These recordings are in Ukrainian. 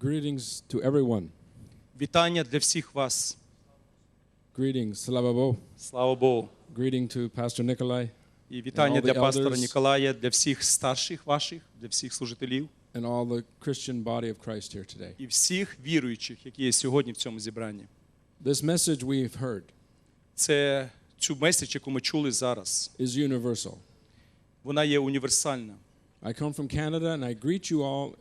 Greetings to everyone. Вітання для всіх вас. Greetings, Slava Bo. Слава Богу. Greeting to Pastor Nikolai І вітання all the для пастора elders. Ніколая, для всіх старших ваших, для всіх служителів and all the Christian body of Christ here today. і всіх віруючих, які є сьогодні в цьому зібранні. This message we've heard Це цю меседж, яку ми чули зараз. is universal. Вона є універсальна. I come from Canada and I greet you all,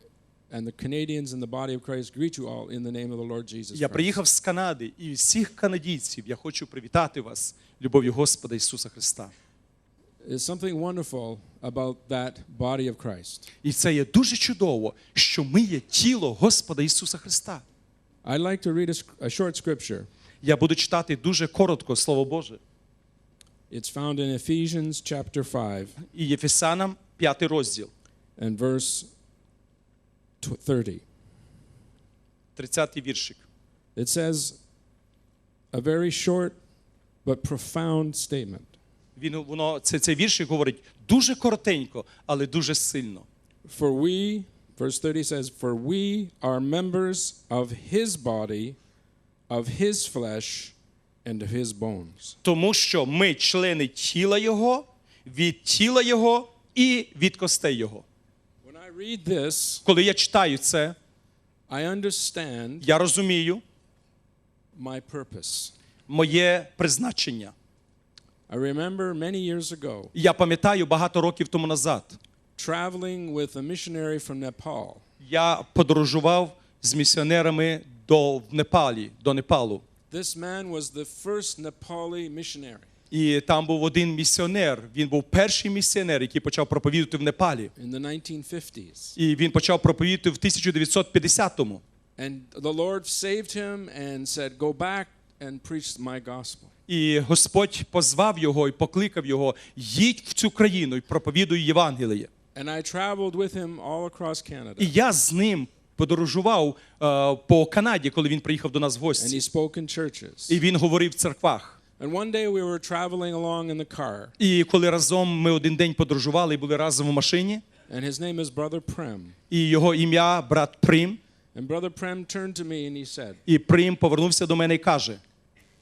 and the Canadians in the body of Christ greet you all in the name of the Lord Jesus Я приїхав з Канади, і всіх канадійців я хочу привітати вас любов'ю Господа Ісуса Христа. There's something wonderful about that body of Christ. І це є дуже чудово, що ми є тіло Господа Ісуса Христа. I'd like to read a, a short scripture. Я буду читати дуже коротко Слово Боже. It's found in Ephesians chapter 5 І Єфесянам 5 розділ, and verse 30. 30 віршик. It says a very short but profound statement. Він воно це цей віршик говорить дуже коротенько, але дуже сильно. For we, verse 30 says, For we are members of his body, of his flesh, and of his bones. Тому що ми члени тіла Його, від тіла Його і від костей Його. When I read this, Коли я читаю це, I understand я розумію my purpose. моє призначення. I remember many years ago Я пам'ятаю багато років тому назад. traveling with a missionary from Nepal. Я подорожував з місіонерами до Непалі, до Непалу. This man was the first Nepali missionary І там був один місіонер. Він був перший місіонер, який почав проповідувати в Непалі. in the 1950s. І він почав проповідувати в 1950-му. And the Lord saved him and said, Go back and preach my gospel. І Господь позвав його і покликав його: їдь в цю країну і проповідуй Євангеліє. And I traveled with him all across І я з ним подорожував е, по Канаді, коли він приїхав до нас в And he spoke in churches. І він говорив в церквах. And one day we were traveling along in the car, І коли разом ми один день подорожували і були разом в машині, and his name is Brother Prem. і його ім'я брат Прим. And Brother Prem turned to me and he said, І Прим повернувся до мене і каже: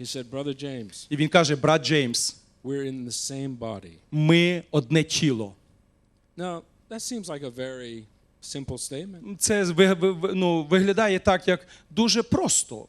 he said, Brother James, і він каже: Брат Джеймс, we're in the same body. ми одне тіло. Now, that seems like a very simple statement. Це ну, виглядає так, як дуже просто.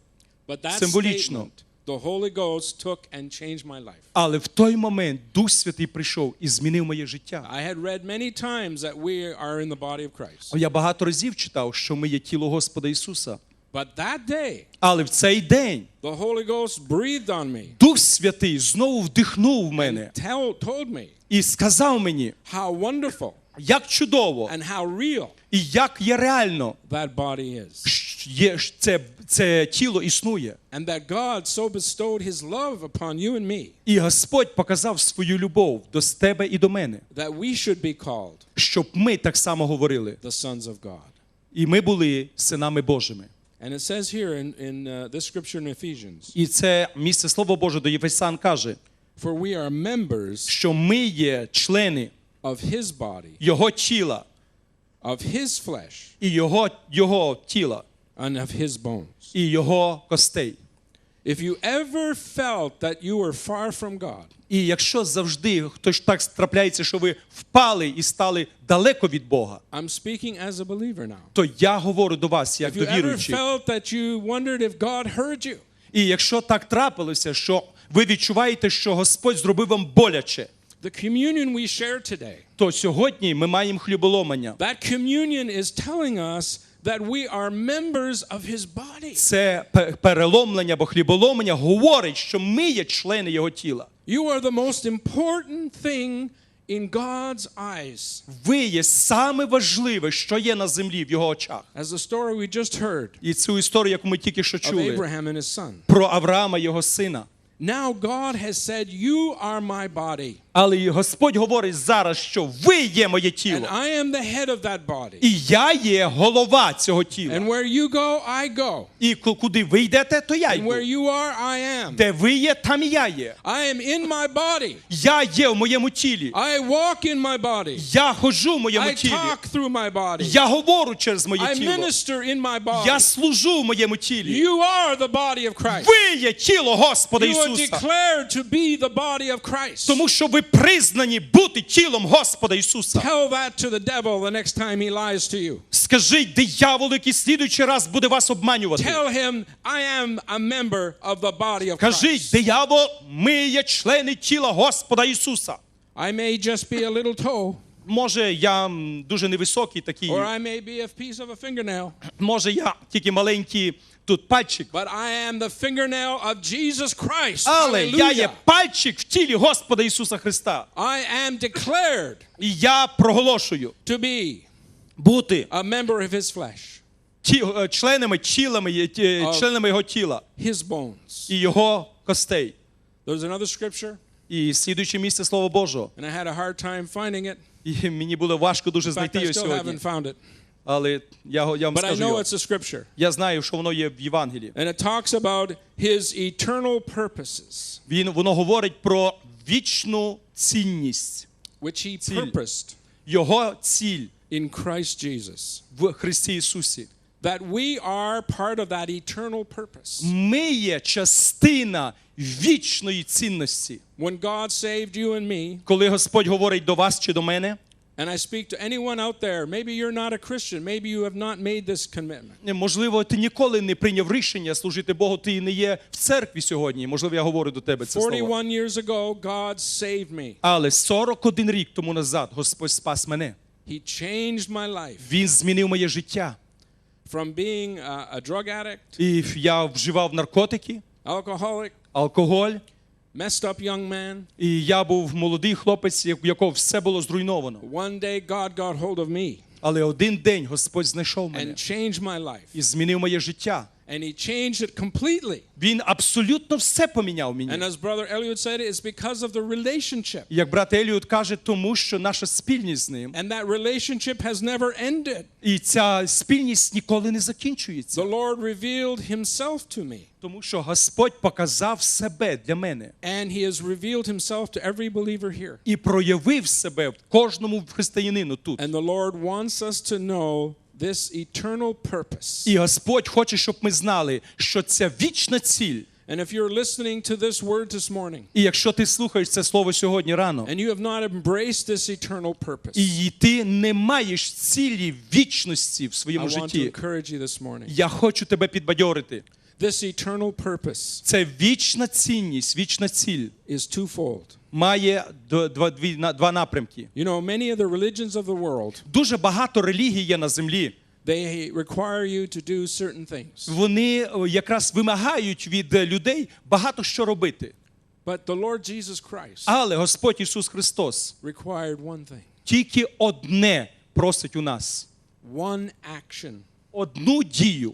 But that Символічно. statement, the Holy Ghost took and changed my life. Але в той момент Дух Святий прийшов і змінив моє життя. I had read many times that we are in the body of Christ. Я багато разів читав, що ми є тіло Господа Ісуса. But that day, Але в цей день the Holy Ghost breathed on me, Дух Святий знову вдихнув в мене tell, told me і сказав мені, how wonderful як чудово and how real і як є реально that body is. Є це, це тіло існує. And that God so bestowed his love upon you and me І Господь показав свою любов до тебе і до мене, that we should be called щоб ми так само говорили. the sons of God. І ми були синами Божими. And it says here in, in uh, this scripture in Ephesians, І це місце Слово Боже до Єфесян каже, for we are members що ми є члени of his body, Його тіла of his flesh, і Його, Його тіла, and of his bones. і Його костей. If you ever felt that you were far from God, І якщо завжди хтось так трапляється, що ви впали і стали далеко від Бога, I'm speaking as a believer now. то я говорю до вас, як If до ever віруючих. felt that you wondered if God heard you, І якщо так трапилося, що ви відчуваєте, що Господь зробив вам боляче, the communion we share today, то сьогодні ми маємо хліболомання. that communion is telling us that we are members of his body. Це переломлення або хліболомання говорить, що ми є члени Його тіла. You are the most important thing in God's eyes. Ви є саме важливе, що є на землі в його очах. As the story we just heard І цю історію, яку ми тільки що чули, Abraham and his son. про Авраама, його сина. Now God has said, You are my body, Але Господь говорить зараз, що ви є моє and I am the head of that body. і я є голова цього тіла. And where you go, I go. І куди ви йдете, то я And where you are, I am. Де ви є, там і я є. I am in my body. Я є в моєму тілі. I walk in my body. Я ходжу в моєму I тілі. talk through my body. Я говорю через моє I тіло. minister in my body. Я служу в моєму тілі. You are the body of Christ. Ви є тіло Господа are Ісуса. declared to be the body of Christ. Тому що ви признані бути тілом Господа Ісуса. Tell that to the devil the next time he lies to you. Скажіть дияволу, який слідуючий раз буде вас обманювати. Tell him, I am a member of the body of Christ. диявол, ми є члени тіла Господа Ісуса. I may just be a little toe, Може, я дуже невисокий такий, or I may be a piece of a fingernail, може, я тільки маленький тут пальчик. but I am the fingernail of Jesus Christ. Але я є пальчик в тілі Господа Ісуса Христа. I am declared І я проголошую to be бути a member of his flesh, ті, е, членами, тілами, е, ті- членами його тіла his bones. і його костей. There's another scripture, І слідуюче місце Слова Божого. and I had a hard time finding it. І мені було важко дуже In fact, знайти I його still сьогодні. haven't found it. Але я, я вам But I know його. it's a scripture. Я знаю, що воно є в Євангелії. And it talks about his eternal purposes, Він, воно говорить про вічну цінність. which he Ціль. purposed Його ціль in Christ Jesus. в Христі Ісусі. That we are part of that eternal purpose. Ми є частина вічної цінності. When God saved you and me, Коли Господь говорить до вас чи до мене, and I speak to anyone out there, maybe you're not a Christian, maybe you have not made this commitment. можливо, ти ніколи не прийняв рішення служити Богу, ти не є в церкві сьогодні. Можливо, я говорю до тебе це слово. 41 years ago, God saved me. Але 41 рік тому назад Господь спас мене. He changed my life Він змінив моє життя. from being a, a drug addict, І я вживав наркотики, alcoholic, алкоголь. Messed up young man. І я був молодий хлопець, якого все було зруйновано. One day, God got hold of me Але один день Господь знайшов мене and changed my life. і змінив моє життя. And He changed it completely. Він абсолютно все поміняв мені. And as Brother Elliot said, it's because of the relationship. Як брат Еліот каже, тому що наша спільність з ним, And that relationship has never ended. і ця спільність ніколи не закінчується. The Lord revealed Himself to me, Тому що Господь показав себе для мене and He has revealed Himself to every believer here. і проявив себе кожному християнину тут. And the Lord wants us to know this eternal purpose. І Господь хоче, щоб ми знали, що ця вічна ціль. And if you're listening to this word this morning, І якщо ти слухаєш це слово сьогодні рано, and you have not embraced this eternal purpose, і ти не маєш цілі вічності в I своєму want to encourage you this morning. я хочу тебе підбадьорити. This eternal purpose Це вічна цінність, вічна ціль is twofold. має д- два, дві, на- два напрямки. You know, many of the religions of the world, Дуже багато релігій є на землі. they require you to do certain things. Вони о, якраз вимагають від е, людей багато що робити. But the Lord Jesus Christ Але Господь Ісус Христос required one thing тільки одне просить у нас: one action. одну дію.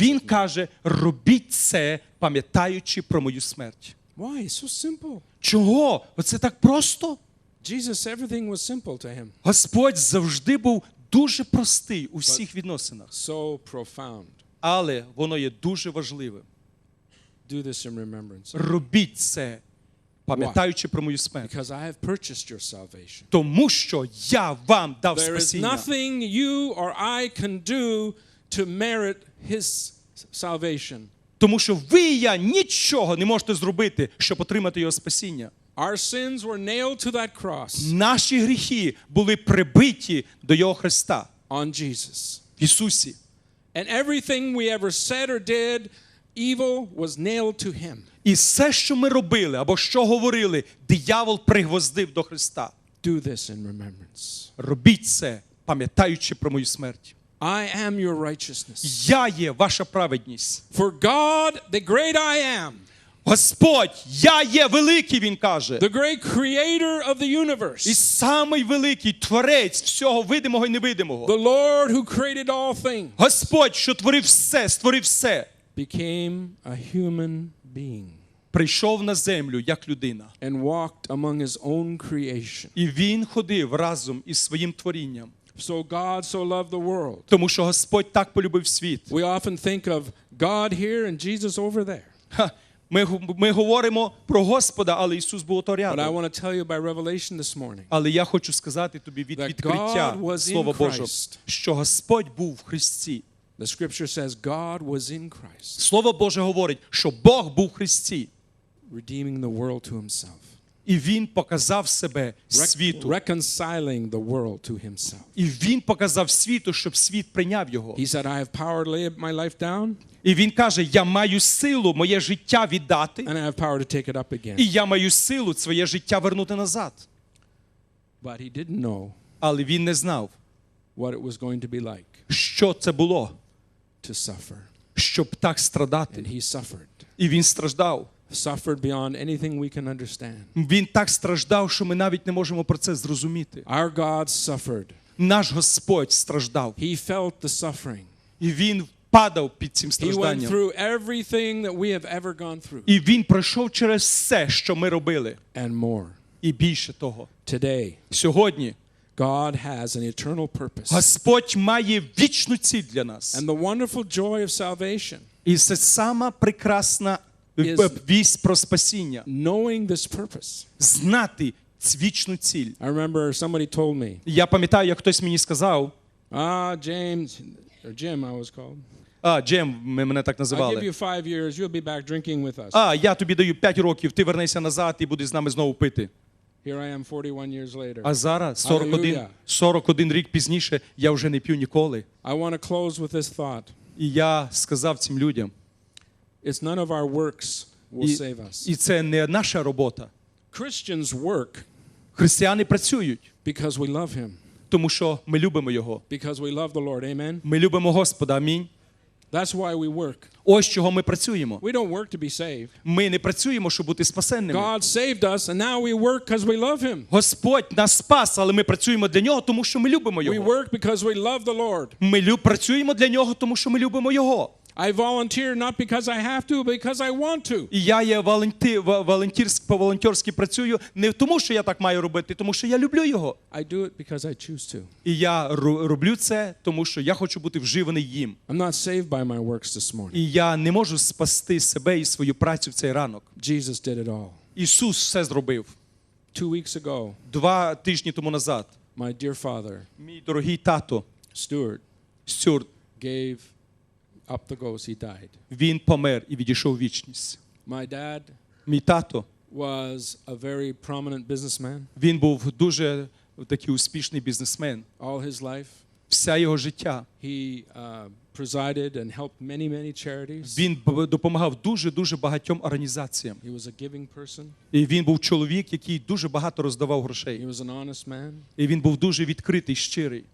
Він of me." каже: робіть це, пам'ятаючи про мою смерть. Why? It's so simple. Чого? Оце так просто? Jesus, everything was simple to him, Господь завжди був дуже простий у всіх відносинах, so profound. але воно є дуже важливим. Do this in remembrance. Робіть це, пам'ятаючи про мою смерть. Because I have purchased your salvation. Тому що я вам дав There is спасіння. To merit his salvation. Тому що ви і я нічого не можете зробити, щоб отримати його спасіння. Our sins were nailed to that cross Наші гріхи були прибиті до його Христа on Jesus. в Ісусі. And everything we ever said or did, evil was nailed to him. І все, що ми робили або що говорили, диявол пригвоздив до Христа. Do this in remembrance. Робіть це, пам'ятаючи про мою смерть. I am your righteousness. Я є ваша праведність. For God, the great I am, Господь, я є великий, він каже. the great creator of the І самий великий творець всього видимого і невидимого. the Lord who created all things, Господь, що творив все, створив все. became a human being прийшов на землю як людина. and walked among his own creation. І він ходив разом із своїм творінням. So God so loved the world. Тому що Господь так полюбив світ. We often think of God here and Jesus over there. Ха, Ми, ми говоримо про Господа, але Ісус був ото But I want to tell you by revelation this morning Але я хочу сказати тобі від That відкриття God was in Божого, Christ. що Господь був в Христі. The scripture says God was in Christ, Слово Боже говорить, що Бог був в Христі, redeeming the world to himself, і Він показав себе світу. reconciling the world to himself. І Він показав світу, щоб світ прийняв його. He said, I have power to lay my life down, І Він каже: Я маю силу моє життя віддати, and I have power to take it up again. і я маю силу своє життя вернути назад. But he didn't know Але він не знав, what it was going to be like що це було, to suffer. щоб так And he suffered. І він страждав. Suffered beyond anything we can understand. Він так страждав, що ми навіть не можемо про це зрозуміти. Our God suffered. Наш Господь страждав, He felt the suffering. і він падав під цим He went through everything that we have ever gone through І він пройшов через все, що ми робили, and more. і більше того. Today, Сьогодні God has an eternal purpose. Господь має вічну ціль для нас. And the wonderful joy of salvation, І це сама прекрасна вість про спасіння. knowing this purpose. Знати вічну ціль. I remember somebody told me, Я пам'ятаю, як хтось мені сказав, ah, James, or Jim, I was called. а, Джем, ми мене так називали. you five years, you'll be back drinking with us. А, я тобі даю 5 років, ти вернешся назад і будеш з нами знову пити. Here I am 41 years later. А зараз, 41, 41 рік пізніше, я вже не п'ю ніколи. I want to close with this thought. І я сказав цим людям, It's none of our works will і, save us. і це не наша робота. Christians work Християни працюють, because we love Him, тому що ми любимо Його. because we love the Lord. Amen. Ми любимо Господа. Амінь. That's why we work. Ось чого ми працюємо. We don't work to be saved. Ми не працюємо, щоб бути спасенними. God saved us, and now we work because we love Him. Господь нас спас, але ми працюємо для нього, тому що ми любимо We його. work because we love the Lord. Ми лю- працюємо для нього, тому що ми любимо його. I volunteer not because I have to, but because I want to. І я є волонти, волонтерськ, по-волонтерськи працюю не тому, що я так маю робити, тому що я люблю його. I do it because I choose to. І я роблю це, тому що я хочу бути вживаний їм. I'm not saved by my works this morning. І я не можу спасти себе і свою працю в цей ранок. Jesus did it all. Ісус все зробив. Two weeks ago, Два тижні тому назад. my dear father, Мій дорогий тато Stuart, Стюарт, gave up the ghost. He died. він помер і відійшов в вічність. My dad Мій тато, was a very prominent businessman він був дуже такий успішний бізнесмен. all his life. Все його життя. He uh, presided and helped many, many charities. Він допомагав дуже дуже багатьом організаціям. He was a giving person. І він був чоловік, який дуже багато роздавав He was an honest man. І він був дуже відкритий, щирий.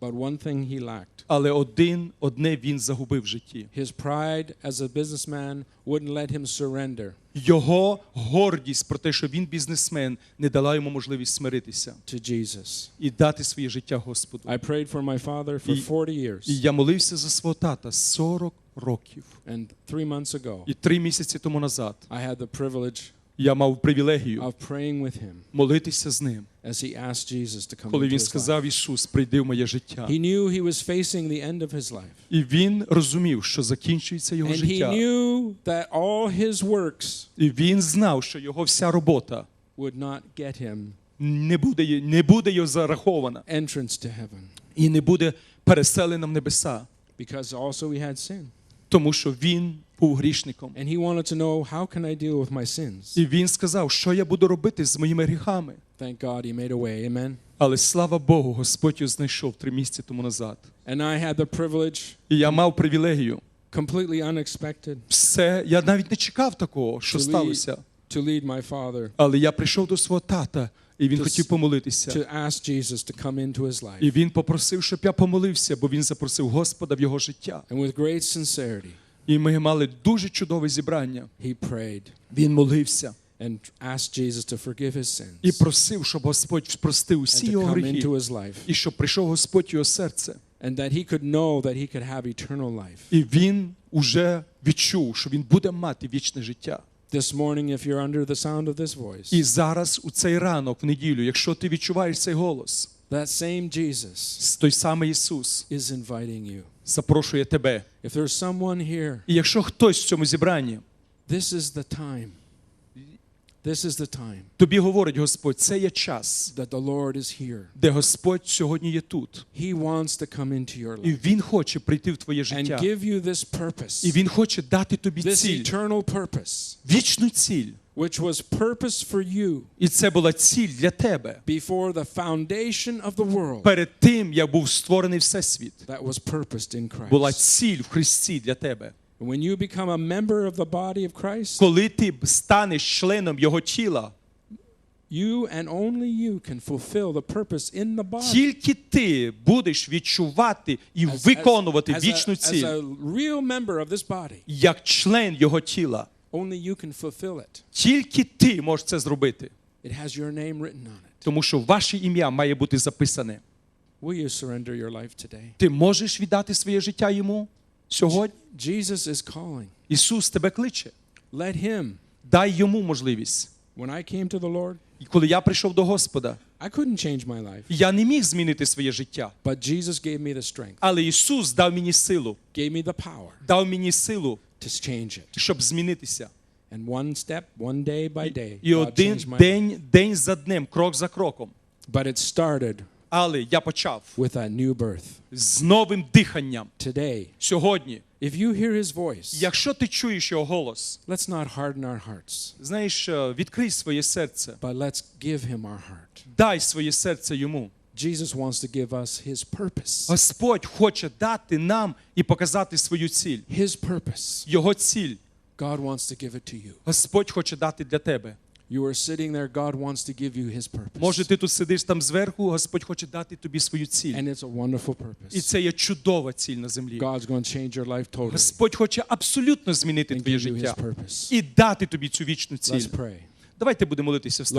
But one thing he lacked Але один одне він загубив в житті. his pride as a businessman wouldn't let him surrender Його гордість про те, що він бізнесмен, не дала йому можливість смиритися to Jesus. і дати своє життя Господу. I prayed for my father for І- 40 І я молився за свого тата 40 років. And three months ago, І три місяці тому назад I had the privilege я мав привілегію of praying with him молитися з ним, as he asked Jesus to come коли він сказав: Ісус, прийди в моє життя. He knew he was facing the end of his life. І він розумів, що закінчується його And he життя. knew that all his works І він знав, що його вся робота would not get him не буде, не буде його зарахована entrance to heaven і не буде переселена в небеса, because also he had sin. тому що він був грішником. And he wanted to know how can I deal with my sins? І він сказав, що я буду робити з моїми гріхами. Thank God he made a way. Amen. Але слава Богу, Господь його знайшов три місяці тому назад. And I had the privilege, І я мав привілегію. completely unexpected, Все, я навіть не чекав такого, що to lead, сталося. to lead my father Але я прийшов до свого тата, і він To хотів помолитися. to ask Jesus to come into his life. І він попросив, щоб я помолився, бо він запросив Господа в його життя. І ми мали дуже чудове зібрання. he prayed Він молився and asked Jesus to forgive his і sins просив, щоб Господь простив усі його гріхи, і щоб прийшов Господь його серце. and that he could know that he could have eternal life. І він уже відчув, що він буде мати вічне життя. This morning, if you're under the sound of this voice, І зараз, у цей ранок, в неділю, якщо ти відчуваєш цей голос, that same Jesus той самий Ісус is inviting you. Запрошує тебе. If there's someone here, І якщо хтось в цьому зібранні this is the time. This is the time тобі говорить Господь, це є час, that the Lord is here. де Господь сьогодні є тут, He wants to come into your і life Він хоче прийти в твоє and життя, give you this purpose, і Він хоче дати тобі this ціль, eternal purpose, вічну ціль. which was purpose for you І це була ціль для тебе before the foundation of the world. перед тим, як був створений всесвіт. That was purposed in Була Christ. ціль в Христі для тебе. When you become a member of the body of Christ, Коли ти станеш членом Його тіла, you and only you can fulfill the purpose in the body. тільки ти будеш відчувати і виконувати вічну as a real member of this body, як член Його тіла. only you can fulfill it. Тільки ти можеш це зробити, It has your name written on it. тому що ваше ім'я має бути записане. Will you surrender your life today? Ти можеш віддати своє життя йому сьогодні? Jesus is calling. Ісус тебе кличе. Let him. Дай йому можливість. When I came to the Lord, І коли я прийшов до Господа, I couldn't change my life, я не міг змінити своє життя, but Jesus gave me the strength, але Ісус дав мені силу, gave me the power дав мені силу, to change it. щоб змінитися. And one step, one day by day, І один день, день за днем, крок за кроком. But it started Але я почав with a new birth. з новим диханням. Today, Сьогодні, if you hear his voice, якщо ти чуєш його голос, let's not harden our hearts, знаєш, е, відкрий своє серце, but let's give him our heart. дай своє серце йому. Jesus wants to give us his purpose. Господь хоче дати нам і показати свою ціль. His purpose. Його ціль. God wants to give it to you. Господь хоче дати для тебе. You are sitting there, God wants to give you his purpose. Може, ти тут сидиш там зверху, Господь хоче дати тобі свою ціль. And it's a wonderful І purpose. це є чудова ціль на землі. God's going to change your life totally Господь хоче абсолютно змінити and твоє give you his життя purpose. і дати тобі цю вічну ціль. Let's pray. Давайте будемо молитися.